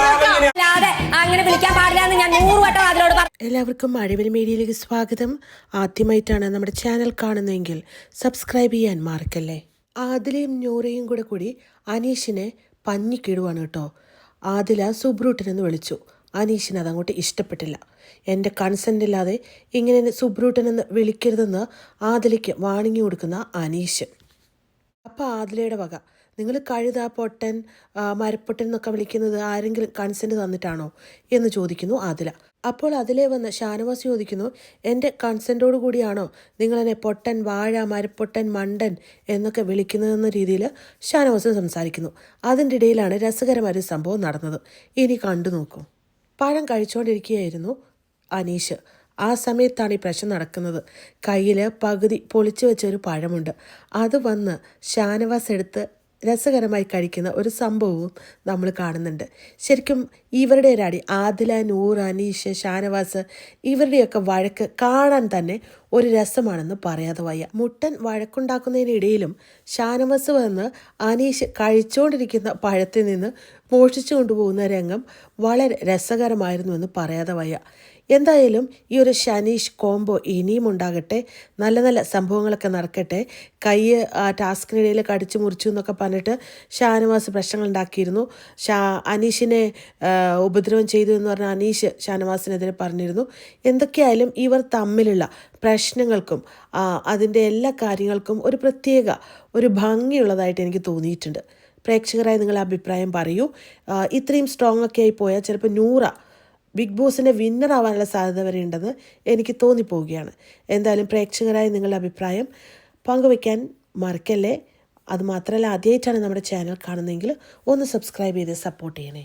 അല്ലാതെ അങ്ങനെ വിളിക്കാൻ പാടില്ല എന്ന് ഞാൻ നൂറ് വട്ടം പറഞ്ഞു എല്ലാവർക്കും മഴവിൽ മീഡിയയിലേക്ക് സ്വാഗതം. ആദ്യമായിട്ടാണ് നമ്മുടെ ചാനൽ കാണുന്നതെങ്കിൽ സബ്സ്ക്രൈബ് ചെയ്യാൻ മറക്കല്ലേ? ആദിലയും നൂറയും കൂടെ കൂടി അനീഷിനെ പഞ്ഞിക്കിടുവാണ് കേട്ടോ. ആദില സുബ്രൂട്ടനെന്ന് വിളിച്ചു. അനീഷിന് അതങ്ങോട്ട് ഇഷ്ടപ്പെട്ടില്ല. എന്റെ കൺസെന്റ് ഇല്ലാതെ ഇങ്ങനെ സുബ്രൂട്ടനെന്ന് വിളിക്കരുതെന്ന് ആദിലയ്ക്ക് വാണിങ്ങി കൊടുക്കുന്ന അനീഷ്. അപ്പോൾ ആദിലയുടെ വക. നിങ്ങൾ കഴുത പൊട്ടൻ മരപ്പൊട്ടൻ എന്നൊക്കെ വിളിക്കുന്നത് ആരെങ്കിലും കൺസെന്റ് തന്നിട്ടാണോ എന്ന് ചോദിക്കുന്നു ആദില. അപ്പോൾ അതിലെ വന്ന് ഷാനവാസ് ചോദിക്കുന്നു എന്റെ കൺസെന്റോട് കൂടിയാണോ നിങ്ങളെന്നെ പൊട്ടൻ വാഴ മരപ്പൊട്ടൻ മണ്ടൻ എന്നൊക്കെ വിളിക്കുന്നതെന്ന രീതിയിൽ ഷാനവാസ് സംസാരിക്കുന്നു. അതിന്റെ ഇടയിലാണ് രസകരമായ സംഭവം നടന്നത്. ഇനി കണ്ടു നോക്കൂ. പഴം കഴിച്ചുകൊണ്ടിരിക്കുകയായിരുന്നു അനീഷ്. ആ സമയത്താണ് ഈ പ്രശ്നം നടക്കുന്നത്. കയ്യിൽ പകുതി പൊളിച്ചു വെച്ച ഒരു പഴമുണ്ട്. അത് വന്ന് ഷാനവാസ് എടുത്ത് രസകരമായി കഴിക്കുന്ന ഒരു സംഭവവും നമ്മൾ കാണുന്നുണ്ട്. ശരിക്കും ഇവരുടെ ഒരടി ആദില നൂർ അനീഷ് ഷാനവാസ് ഇവരുടെയൊക്കെ വഴക്ക് കാണാൻ തന്നെ ഒരു രസമാണെന്ന് പറയാതെ വയ്യ. മുട്ടൻ വഴക്കുണ്ടാക്കുന്നതിനിടയിലും ഷാനവാസ് വന്ന് അനീഷ് കഴിച്ചുകൊണ്ടിരിക്കുന്ന പഴത്തിൽ നിന്ന് മോഷിച്ചു കൊണ്ടുപോകുന്ന രംഗം വളരെ രസകരമായിരുന്നു എന്ന് പറയാതെ വയ്യ. എന്തായാലും ഈ ഒരു ഷനീഷ് കോംബോ ഇനിയും ഉണ്ടാകട്ടെ നല്ല നല്ല സംഭവങ്ങളൊക്കെ നടക്കട്ടെ കൈ ടാസ്കിനിടയിൽ കടിച്ചു മുറിച്ചു എന്നൊക്കെ പറഞ്ഞിട്ട് ഷാനവാസ് പ്രശ്നങ്ങൾ ഉണ്ടാക്കിയിരുന്നു. ഷാ അനീഷിനെ ഉപദ്രവം ചെയ്തു എന്ന് പറഞ്ഞ അനീഷ് ഷാനവാസിനെതിരെ പറഞ്ഞിരുന്നു. എന്തൊക്കെയായാലും ഇവർ തമ്മിലുള്ള പ്രശ്നങ്ങൾക്കും അതിന്റെ എല്ലാ കാര്യങ്ങൾക്കും ഒരു പ്രത്യേക ഒരു ഭംഗിയുള്ളതായിട്ട് എനിക്ക് തോന്നിയിട്ടുണ്ട്. പ്രേക്ഷകരായി നിങ്ങൾ അഭിപ്രായം പറയൂ. ഇത്രയും സ്ട്രോങ് ഒക്കെ ആയി പോയാൽ ചിലപ്പോൾ നൂറ ബിഗ് ബോസിന്റെ വിന്നർ ആവാനുള്ള സാധ്യത വരെ ഉണ്ടെന്ന് എനിക്ക് തോന്നിപ്പോവുകയാണ്. എന്തായാലും പ്രേക്ഷകരായി നിങ്ങളുടെ അഭിപ്രായം പങ്കുവയ്ക്കാൻ മറക്കല്ലേ? അതുമാത്രമല്ല ആദ്യമായിട്ടാണ് നമ്മുടെ ചാനൽ കാണുന്നതെങ്കിൽ ഒന്ന് സബ്സ്ക്രൈബ് ചെയ്ത് സപ്പോർട്ട് ചെയ്യണേ.